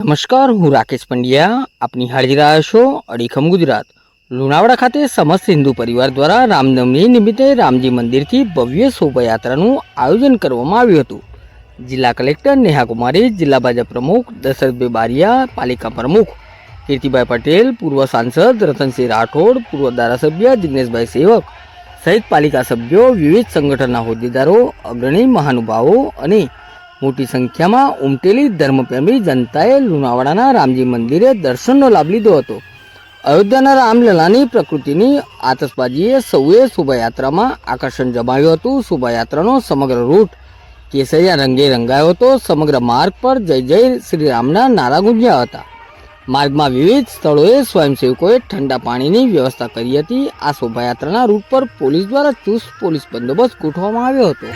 નમસ્કાર, હું રાકેશ પંડ્યા. આપની હાજરી રહ્યા છો અડીખમ ગુજરાત. લુણાવાડા ખાતે સમસ્ત હિન્દુ પરિવાર દ્વારા રામનવમી નિમિત્તે રામજી મંદિરથી ભવ્ય શોભાયાત્રાનું આયોજન કરવામાં આવ્યું હતું. જિલ્લા કલેક્ટર નેહા કુમારી જિલ્લા ભાજપ પ્રમુખ દશરથભાઈ બારિયા, પાલિકા પ્રમુખ કીર્તિભાઈ પટેલ, પૂર્વ સાંસદ રતનસિંહ રાઠોડ, પૂર્વ ધારાસભ્ય જિગ્નેશભાઈ સેવક સહિત પાલિકા સભ્યો, વિવિધ સંગઠનના હોદ્દેદારો, અગ્રણી મહાનુભાવો અને મોટી સંખ્યામાં ઉમટેલી ધર્મપ્રેમી જનતાએ લુણાવાડાના રામજી મંદિરે દર્શનનો લાભ લીધો હતો. અયોધ્યાના રામલલાની પ્રકૃતિની આતશબાજીએ સૌએ શોભાયાત્રામાં આકર્ષણ જમાવ્યું હતું. શોભાયાત્રાનો સમગ્ર રૂટ કેસરિયા રંગે રંગાયો હતો. સમગ્ર માર્ગ પર જય જય શ્રી રામના નારા ગુંજ્યા હતા. માર્ગમાં વિવિધ સ્થળોએ સ્વયંસેવકોએ ઠંડા પાણીની વ્યવસ્થા કરી હતી. આ શોભાયાત્રાના રૂટ પર પોલીસ દ્વારા ચુસ્ત પોલીસ બંદોબસ્ત ગોઠવવામાં આવ્યો હતો.